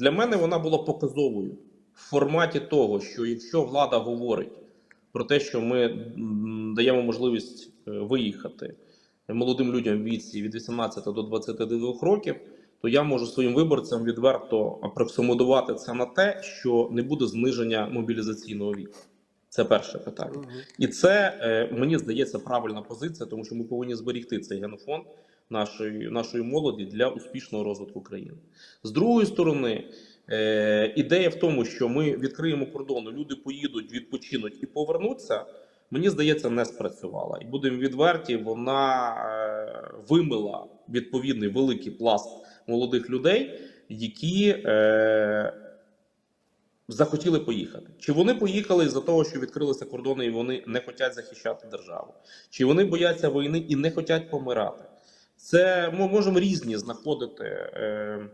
Для мене вона була показовою в форматі того, що якщо влада говорить про те, що ми даємо можливість е, виїхати молодим людям в віці від 18 до 22 років, то я можу своїм виборцям відверто апроксимодувати це на те, що не буде зниження мобілізаційного віку. Це перше питання. І це е, мені здається правильна позиція, тому що ми повинні зберігти цей генофонд нашої, нашої молоді для успішного розвитку країни. З другої сторони, е, ідея в тому, що ми відкриємо кордони, люди поїдуть, відпочинуть і повернуться. Мені здається, не спрацювала. І будемо відверті, вона е, вимила відповідний великий пласт молодих людей, які е, захотіли поїхати. Чи вони поїхали з-за того, що відкрилися кордони, і вони не хочуть захищати державу? Чи вони бояться війни і не хочуть помирати? Це ми можемо різні знаходити. Е,